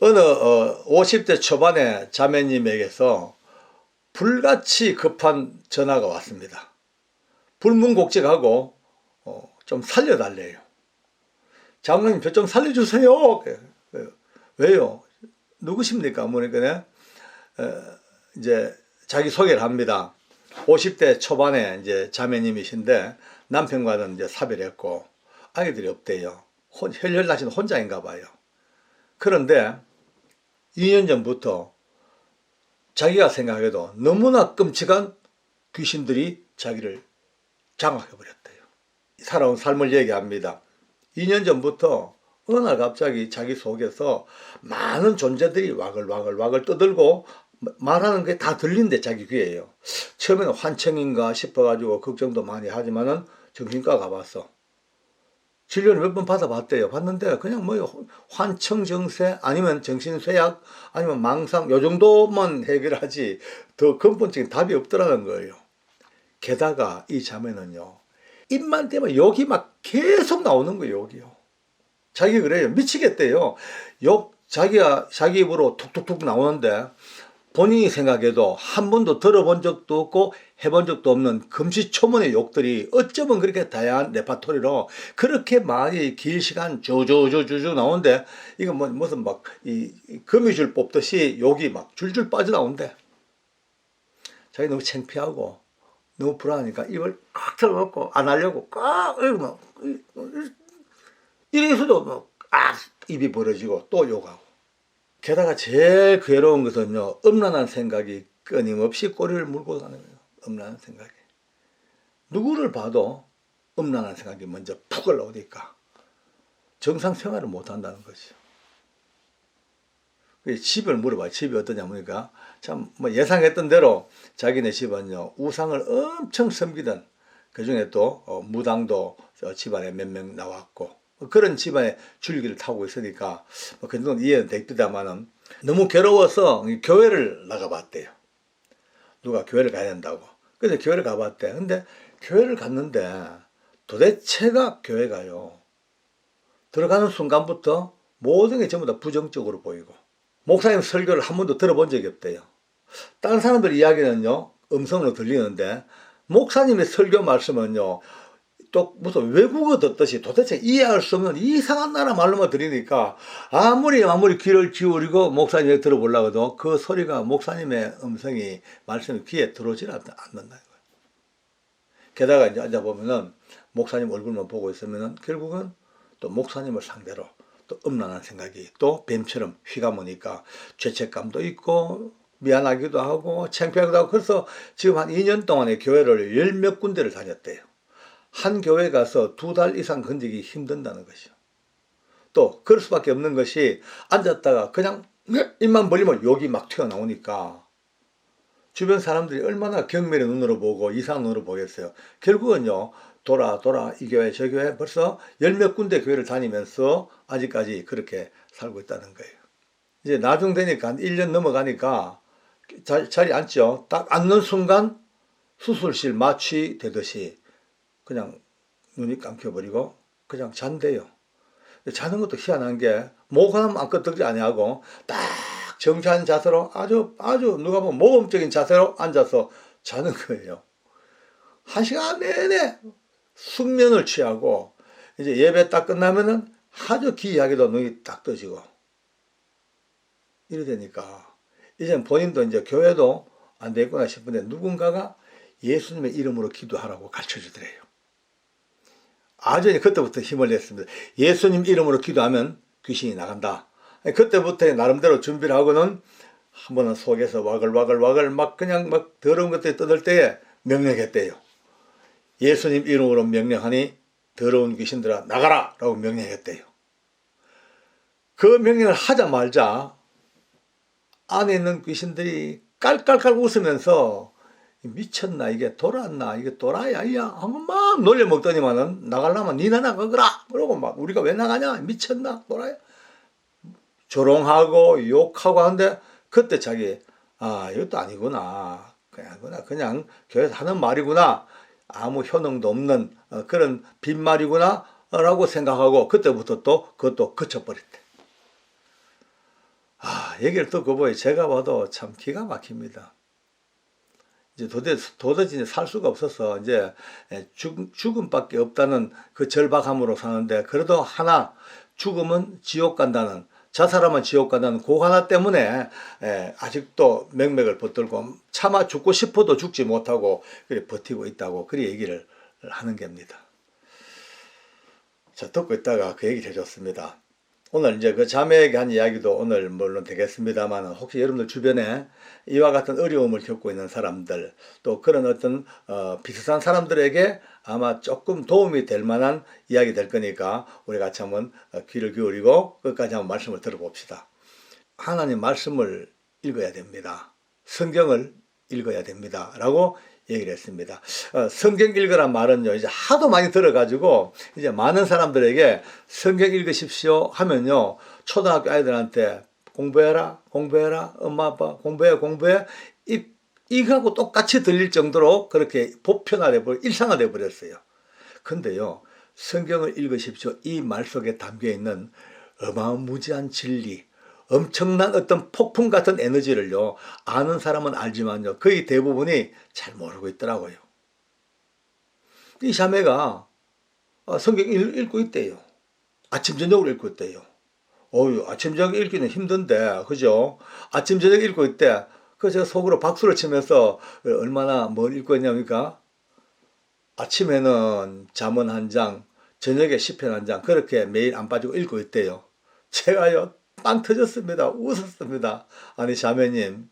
어느 어, 50대 초반의 자매님에게서 불같이 급한 전화가 왔습니다. 불문곡직하고 어, 좀 살려달래요. 장로님 저 좀 살려주세요. 왜요? 누구십니까? 뭐니까 이제 자기 소개를 합니다. 50대 초반에 이제 자매님이신데 남편과는 이제 사별했고 아이들이 없대요. 혼, 혈혈 나신 혼자인가 봐요. 그런데 2년 전부터 자기가 생각해도 너무나 끔찍한 귀신들이 자기를 장악해버렸대요. 살아온 삶을 얘기합니다. 2년 전부터 어느 날 갑자기 자기 속에서 많은 존재들이 와글와글와글 떠들고 말하는 게 다 들린대 자기 귀에요. 처음에는 환청인가 싶어가지고 걱정도 많이 하지만은 정신과 가봤어. 진료를 몇 번 받아봤대요. 봤는데 그냥 뭐 환청정세 아니면 정신 쇠약 아니면 망상 요 정도만 해결하지 더 근본적인 답이 없더라는 거예요. 게다가 이 자매는요. 입만 대면 욕이 막 계속 나오는 거예요. 욕이요. 자기 그래요. 미치겠대요. 욕 자기가 자기 입으로 툭툭툭 나오는데 본인이 생각해도 한 번도 들어본 적도 없고 해본 적도 없는 금시초문의 욕들이 어쩌면 그렇게 다양한 레파토리로 그렇게 많이 길 시간 조조조조조 나오는데 이거 뭐 무슨 막이 거미줄 뽑듯이 욕이 막 줄줄 빠져나오는데 자기 너무 창피하고 너무 불안하니까 입을 꽉 틀어놓고 안 하려고 꽉 이러고 이래서도 막 아 입이 벌어지고 또 욕하고 게다가 제일 괴로운 것은요, 음란한 생각이 끊임없이 꼬리를 물고 가는 거예요. 음란한 생각이. 누구를 봐도 음란한 생각이 먼저 푹 올라오니까 정상 생활을 못 한다는 거죠. 집을 물어봐요. 집이 어떠냐 보니까 참 뭐 예상했던 대로 자기네 집은요 우상을 엄청 섬기던 그 중에 또 어, 무당도 집안에 몇 명 나왔고 그런 집안의 줄기를 타고 있으니까 뭐 그 정도는 이해는 됐다마는 너무 괴로워서 교회를 나가봤대요. 누가 교회를 가야 된다고. 그래서 교회를 가봤대. 근데 교회를 갔는데 도대체가 교회가요. 들어가는 순간부터 모든 게 전부 다 부정적으로 보이고 목사님 설교를 한 번도 들어본 적이 없대요. 다른 사람들 이야기는요 음성으로 들리는데 목사님의 설교 말씀은요 또 무슨 외국어 듣듯이 도대체 이해할 수 없는 이상한 나라 말로만 들으니까 아무리 아무리 귀를 기울이고 목사님이 들어보려고 해도 그 소리가 목사님의 음성이 말씀이 귀에 들어오질 않 는다는 거예요. 게다가 이제 앉아보면은 목사님 얼굴만 보고 있으면은 결국은 또 목사님을 상대로 또 음란한 생각이 또 뱀처럼 휘감으니까 죄책감도 있고 미안하기도 하고 창피하기도 하고 그래서 지금 한 2년 동안에 교회를 열 몇 군데를 다녔대요. 한 교회 가서 두 달 이상 건지기 힘든다는 것이요. 또 그럴 수밖에 없는 것이 앉았다가 그냥 입만 벌리면 욕이 막 튀어나오니까 주변 사람들이 얼마나 경멸의 눈으로 보고 이상한 눈으로 보겠어요. 결국은요. 돌아 돌아 이 교회 저 교회 벌써 열 몇 군데 교회를 다니면서 아직까지 그렇게 살고 있다는 거예요. 이제 나중 되니까 1년 넘어가니까 자리 앉죠. 딱 앉는 순간 수술실 마취되듯이 그냥 눈이 감겨버리고 그냥 잔대요. 자는 것도 희한한 게 목하면 안끄덕지 아니하고 딱 정차한 자세로 아주 아주 누가 보면 모범적인 자세로 앉아서 자는 거예요. 한 시간 내내 숙면을 취하고 이제 예배 딱 끝나면은 아주 기이하게도 눈이 딱 떠지고 이래 되니까 이제 본인도 이제 교회도 안 되겠구나 싶은데 누군가가 예수님의 이름으로 기도하라고 가르쳐 주더래요. 아주 그때부터 힘을 냈습니다. 예수님 이름으로 기도하면 귀신이 나간다. 그때부터 나름대로 준비를 하고는 한 번은 속에서 와글와글와글 막 그냥 막 더러운 것들이 떠들 때에 명령했대요. 예수님 이름으로 명령하니 더러운 귀신들아 나가라! 라고 명령했대요. 그 명령을 하자마자 안에 있는 귀신들이 깔깔깔 웃으면서 미쳤나? 이게 돌았나? 이게 돌아야 이야 하고 막 놀려 먹더니만은 나가려면 니나 나가거라! 그러고 막 우리가 왜 나가냐? 미쳤나? 돌아야? 조롱하고 욕하고 하는데 그때 자기 아 이것도 아니구나. 그냥 그냥 교회에서 하는 말이구나. 아무 효능도 없는 어, 그런 빈말이구나 라고 생각하고 그때부터 또 그것도 그쳐버렸대. 얘기를 듣고 보니 제가 봐도 참 기가 막힙니다. 이제 도대체, 도대체 살 수가 없어서 이제 죽, 죽음밖에 없다는 그 절박함으로 사는데 그래도 하나 죽음은 지옥 간다는 자살하면 지옥 간다는 그 하나 때문에 에, 아직도 맹맥을 붙들고 차마 죽고 싶어도 죽지 못하고 그래 버티고 있다고 그리 얘기를 하는 겁니다. 자 듣고 있다가 그 얘기를 해줬습니다. 오늘 이제 그 자매에게 한 이야기도 오늘 물론 되겠습니다만 혹시 여러분들 주변에 이와 같은 어려움을 겪고 있는 사람들 또 그런 어떤 어, 비슷한 사람들에게 아마 조금 도움이 될 만한 이야기 될 거니까 우리 같이 한번 어, 귀를 기울이고 끝까지 한번 말씀을 들어봅시다. 하나님 말씀을 읽어야 됩니다. 성경을 읽어야 됩니다. 라고 얘기를 했습니다. 어, 성경 읽으란 말은요, 이제 하도 많이 들어가지고, 이제 많은 사람들에게 성경 읽으십시오 하면요, 초등학교 아이들한테 공부해라, 공부해라, 엄마, 아빠, 공부해, 공부해. 이, 이거하고 똑같이 들릴 정도로 그렇게 보편화돼 버려, 일상화돼 버렸어요. 근데요, 성경을 읽으십시오. 이 말 속에 담겨 있는 어마무지한 진리, 엄청난 어떤 폭풍 같은 에너지를요, 아는 사람은 알지만요, 거의 대부분이 잘 모르고 있더라고요. 이 자매가 어, 성경 읽고 있대요. 아침, 저녁으로 읽고 있대요. 어유 아침, 저녁 읽기는 힘든데, 그죠? 아침, 저녁 읽고 있대. 그 제가 속으로 박수를 치면서 얼마나 뭘 읽고 있냐니까 아침에는 잠언 한 장, 저녁에 시편 한 장, 그렇게 매일 안 빠지고 읽고 있대요. 제가요, 빵 터졌습니다. 웃었습니다. 아니 자매님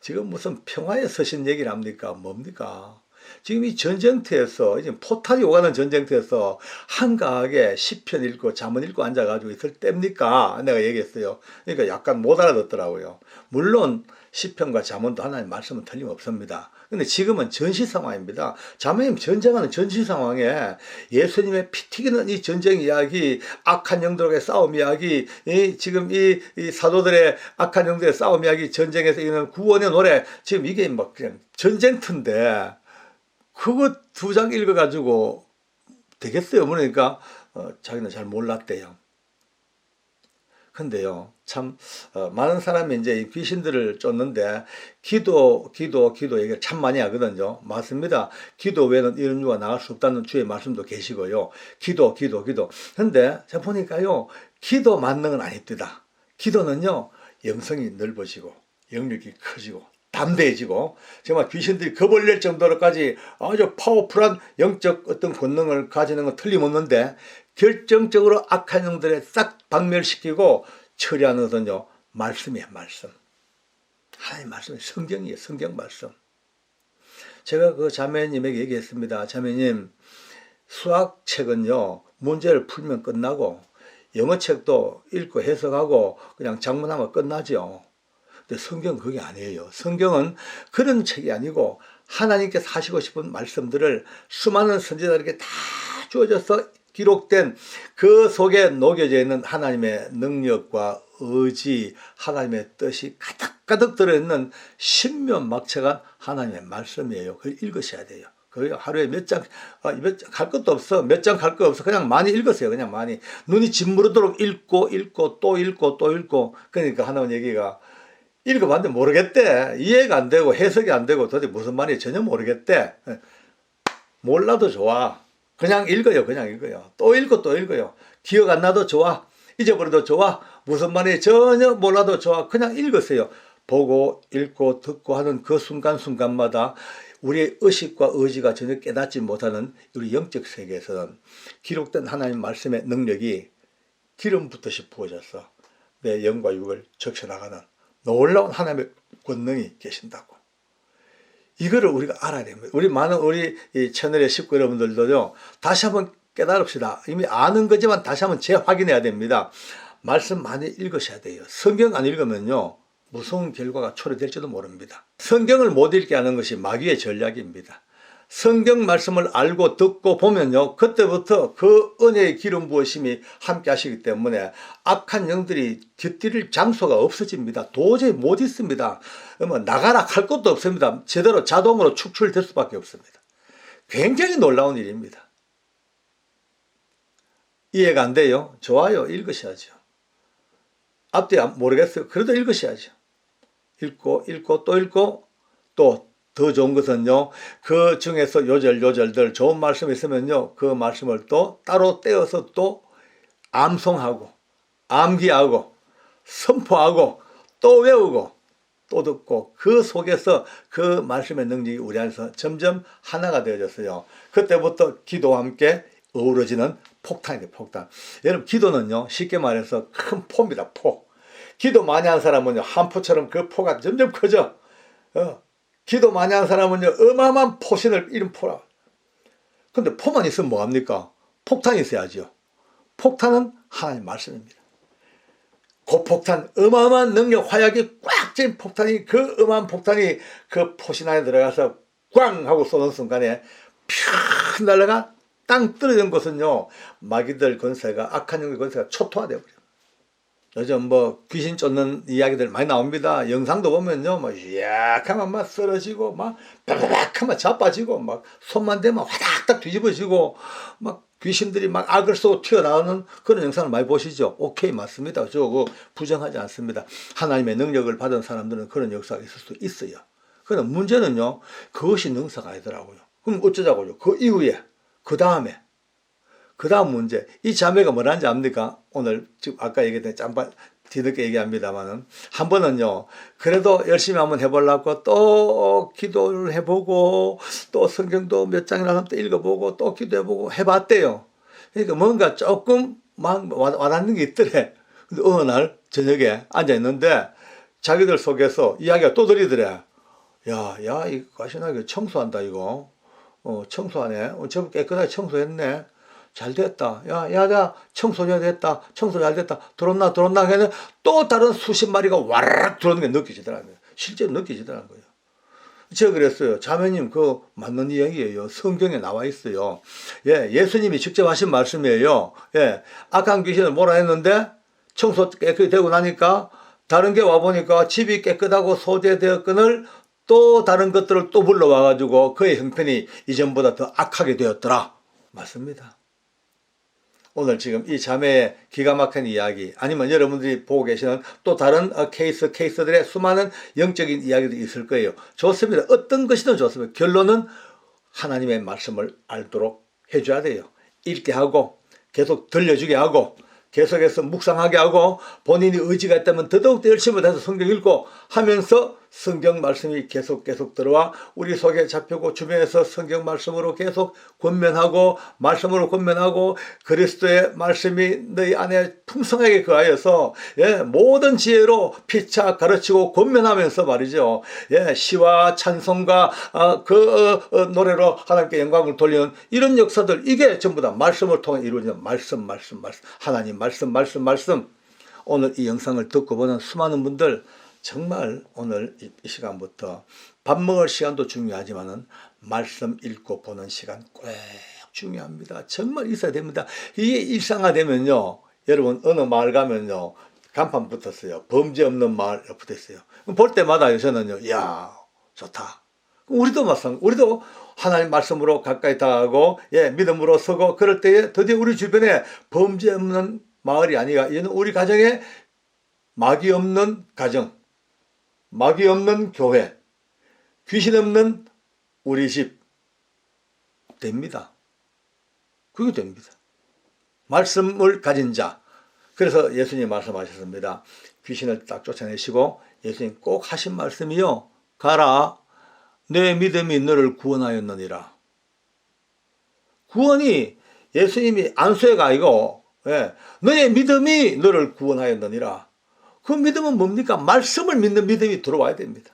지금 무슨 평화에 서신 얘기를 합니까? 뭡니까? 지금 이 전쟁터에서 이제 포탄이 오가는 전쟁터에서 한가하게 시편 읽고 잠언 읽고 앉아가지고 있을 때입니까? 내가 얘기했어요. 그러니까 약간 못 알아듣더라고요. 물론 시편과 잠언도 하나님 말씀은 틀림없습니다. 근데 지금은 전시 상황입니다. 자매님 전쟁하는 전시 상황에 예수님의 피 튀기는 이 전쟁 이야기, 악한 영들과의 싸움 이야기, 이 지금 이, 이 사도들의 악한 영들의 싸움 이야기, 전쟁에서 이는 구원의 노래, 지금 이게 막뭐 그냥 전쟁터인데 그거 두 장 읽어가지고 되겠어요? 그러니까 어, 자기는 잘 몰랐대요. 근데요, 참, 어, 많은 사람이 이제 귀신들을 쫓는데, 기도, 기도, 기도 얘기를 참 많이 하거든요. 맞습니다. 기도 외에는 이런 유가 나갈 수 없다는 주의 말씀도 계시고요. 기도, 기도, 기도. 근데 제가 보니까요, 기도 만능은 아닙니다. 기도는요, 영성이 넓어지고, 영역이 커지고, 담대해지고 정말 귀신들이 겁을 낼 정도로까지 아주 파워풀한 영적 어떤 권능을 가지는 건 틀림없는데 결정적으로 악한 영들에 싹 박멸시키고 처리하는 것은요? 말씀이에요 말씀. 하나님 말씀 성경이에요 성경 말씀. 제가 그 자매님에게 얘기했습니다. 자매님 수학책은요 문제를 풀면 끝나고 영어책도 읽고 해석하고 그냥 장문하면 끝나죠 근데 성경은 그게 아니에요. 성경은 그런 책이 아니고 하나님께서 하시고 싶은 말씀들을 수많은 선지자들에게 다 주어져서 기록된 그 속에 녹여져 있는 하나님의 능력과 의지, 하나님의 뜻이 가득가득 들어있는 신면막체가 하나님의 말씀이에요. 그걸 읽으셔야 돼요. 그 하루에 몇 장, 아, 몇갈 것도 없어. 몇 장 갈 거 없어. 그냥 많이 읽으세요. 그냥 많이. 눈이 짓무르도록 읽고, 읽고, 또 읽고, 또 읽고. 그러니까 하나님 얘기가 읽어봤는데 모르겠대. 이해가 안 되고 해석이 안 되고 도대체 무슨 말인지 전혀 모르겠대. 몰라도 좋아. 그냥 읽어요. 그냥 읽어요. 또 읽고 또 읽어요. 기억 안 나도 좋아. 잊어버려도 좋아. 무슨 말인지 전혀 몰라도 좋아. 그냥 읽으세요. 보고 읽고 듣고 하는 그 순간순간마다 우리의 의식과 의지가 전혀 깨닫지 못하는 우리 영적 세계에서는 기록된 하나님 말씀의 능력이 기름 붓듯이 부어져서 내 영과 육을 적셔나가는 놀라운 하나님의 권능이 계신다고. 이거를 우리가 알아야 됩니다. 우리 많은 우리 이 채널의 식구 여러분들도요, 다시 한번 깨달읍시다. 이미 아는 거지만 다시 한번 재확인해야 됩니다. 말씀 많이 읽으셔야 돼요. 성경 안 읽으면요, 무서운 결과가 초래될지도 모릅니다. 성경을 못 읽게 하는 것이 마귀의 전략입니다. 성경 말씀을 알고 듣고 보면요. 그때부터 그 은혜의 기름 부으심이 함께 하시기 때문에 악한 영들이 뒷뒤를 장소가 없어집니다. 도저히 못 있습니다. 뭐 나가라 할 것도 없습니다. 제대로 자동으로 축출될 수밖에 없습니다. 굉장히 놀라운 일입니다. 이해가 안 돼요? 좋아요. 읽으셔야죠. 앞뒤 안- 모르겠어요. 그래도 읽으셔야죠. 읽고 읽고 또 읽고 또 더 좋은 것은요. 그 중에서 요절 요절들 좋은 말씀이 있으면요. 그 말씀을 또 따로 떼어서 또 암송하고 암기하고 선포하고 또 외우고 또 듣고 그 속에서 그 말씀의 능력이 우리 안에서 점점 하나가 되어졌어요. 그때부터 기도와 함께 어우러지는 폭탄이에요, 폭탄. 여러분, 기도는요, 쉽게 말해서 큰 포입니다, 포. 기도 많이 한 사람은요, 한 포처럼 그 포가 점점 커져. 어, 기도 많이 한 사람은요, 어마어마한 포신을 이룬 포라. 근데 포만 있으면 뭐합니까? 폭탄이 있어야죠. 폭탄은 하나님 말씀입니다. 고폭탄, 어마어마한 능력, 화약이 꽉 찐 폭탄이, 그 어마어마한 폭탄이 그 포신 안에 들어가서 꽝! 하고 쏘는 순간에 펴 날아가 땅 떨어진 곳은요, 마귀들 권세가, 악한 영의 권세가 초토화되어 버려요. 요즘 뭐 귀신 쫓는 이야기들 많이 나옵니다. 영상도 보면요, 뭐, 약하면 막 쓰러지고, 막, 빠바박 하면 자빠지고, 막, 손만 대면 화닥닥 뒤집어지고, 막, 귀신들이 막 악을 쏘고 튀어나오는 그런 영상을 많이 보시죠. 오케이, 맞습니다. 저그 부정하지 않습니다. 하나님의 능력을 받은 사람들은 그런 역사가 있을 수 있어요. 그러나 문제는요, 그것이 능사가 아니더라고요. 그럼 어쩌자고요? 그 이후에, 그 다음에, 그 다음 문제. 이 자매가 뭐라는지 압니까? 오늘, 지금 아까 얘기했던 짬바, 뒤늦게 얘기합니다만은. 한 번은요, 그래도 열심히 한번 해보려고 또 기도를 해보고, 또 성경도 몇 장이나 또 읽어보고, 또 기도해보고 해봤대요. 그러니까 뭔가 조금 막 와- 와닿는 게 있더래. 근데 어느 날 저녁에 앉아있는데, 자기들 속에서 이야기가 또 들리더래. 야, 야, 이 가시나게 청소한다, 이거. 어, 청소하네. 어, 저거 깨끗하게 청소했네. 잘 됐다. 야, 야, 야, 청소 잘 됐다. 청소 잘 됐다. 들었나, 들었나. 하면 또 다른 수십 마리가 와르륵 들어오는 게 느껴지더라고요. 실제로 느껴지더라는 거예요. 제가 그랬어요. 자매님, 그 맞는 이야기예요. 성경에 나와 있어요. 예, 예수님이 직접 하신 말씀이에요. 예, 악한 귀신을 몰아냈는데 청소 깨끗이 되고 나니까 다른 게 와보니까 집이 깨끗하고 소재되었거늘 또 다른 것들을 또 불러와가지고 그의 형편이 이전보다 더 악하게 되었더라. 맞습니다. 오늘 지금 이 자매의 기가 막힌 이야기 아니면 여러분들이 보고 계시는 또 다른 어, 케이스 케이스들의 수많은 영적인 이야기도 있을 거예요. 좋습니다. 어떤 것이든 좋습니다. 결론은 하나님의 말씀을 알도록 해줘야 돼요. 읽게 하고 계속 들려주게 하고 계속해서 묵상하게 하고 본인이 의지가 있다면 더더욱 열심히 해서 성경 읽고 하면서 성경 말씀이 계속 계속 들어와 우리 속에 잡히고 주변에서 성경 말씀으로 계속 권면하고 말씀으로 권면하고 그리스도의 말씀이 너희 안에 풍성하게 거하여서 예, 모든 지혜로 피차 가르치고 권면하면서 말이죠. 예, 시와 찬송과 아, 그 어, 어, 노래로 하나님께 영광을 돌리는 이런 역사들 이게 전부 다 말씀을 통해 이루어지는 말씀 말씀 말씀 하나님 말씀 말씀 말씀 오늘 이 영상을 듣고 보는 수많은 분들 정말 오늘 이, 이 시간부터 밥 먹을 시간도 중요하지만은 말씀 읽고 보는 시간 꼭 중요합니다. 정말 있어야 됩니다. 이게 일상화되면요. 여러분 어느 마을 가면요. 간판 붙었어요. 범죄 없는 마을 붙어 있어요. 볼 때마다 저는요. 야 좋다. 우리도 마찬 우리도 하나님 말씀으로 가까이 다가고 예 믿음으로 서고 그럴 때에 드디어 우리 주변에 범죄 없는 마을이 아니라 이는 우리 가정에 마귀 없는 가정, 마귀 없는 교회, 귀신 없는 우리 집 됩니다. 그게 됩니다. 말씀을 가진 자. 그래서 예수님 말씀하셨습니다. 귀신을 딱 쫓아내시고 예수님 꼭 하신 말씀이요. 가라. 내 믿음이 너를 구원하였느니라. 구원이 예수님이 안수해가 아니고 예, 너의 믿음이 너를 구원하였느니라. 그 믿음은 뭡니까? 말씀을 믿는 믿음이 들어와야 됩니다.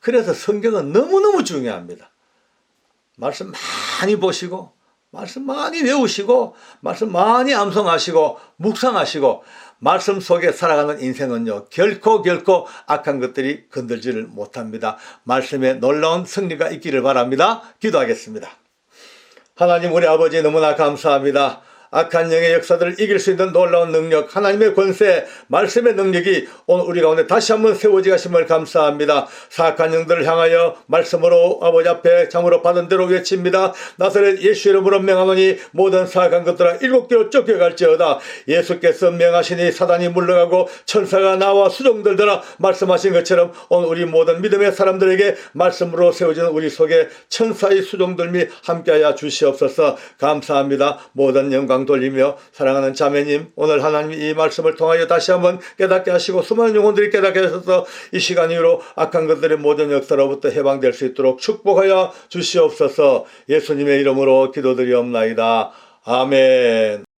그래서 성경은 너무너무 중요합니다. 말씀 많이 보시고, 말씀 많이 외우시고, 말씀 많이 암송하시고, 묵상하시고, 말씀 속에 살아가는 인생은요, 결코 결코 악한 것들이 건들지를 못합니다. 말씀에 놀라운 승리가 있기를 바랍니다. 기도하겠습니다. 하나님 우리 아버지 너무나 감사합니다. 악한 영의 역사들을 이길 수 있는 놀라운 능력, 하나님의 권세, 말씀의 능력이 오늘 우리 가운데 다시 한번 세워지 가심을 감사합니다. 사악한 영들을 향하여 말씀으로 아버지 앞에 장으로 받은 대로 외칩니다. 나사렛 예수 이름으로 명하노니 모든 사악한 것들아 일곱 개로 쫓겨갈지어다. 예수께서 명하시니 사단이 물러가고 천사가 나와 수종들더라 말씀하신 것처럼 오늘 우리 모든 믿음의 사람들에게 말씀으로 세워지는 우리 속에 천사의 수종들미 함께하여 주시옵소서 감사합니다. 모든 영광 돌리며 사랑하는 자매님 오늘 하나님 이 말씀을 통하여 다시 한번 깨닫게 하시고 수많은 영혼들이 깨닫게 하셔서 이 시간 이후로 악한 것들의 모든 역사로부터 해방될 수 있도록 축복하여 주시옵소서 예수님의 이름으로 기도드리옵나이다. 아멘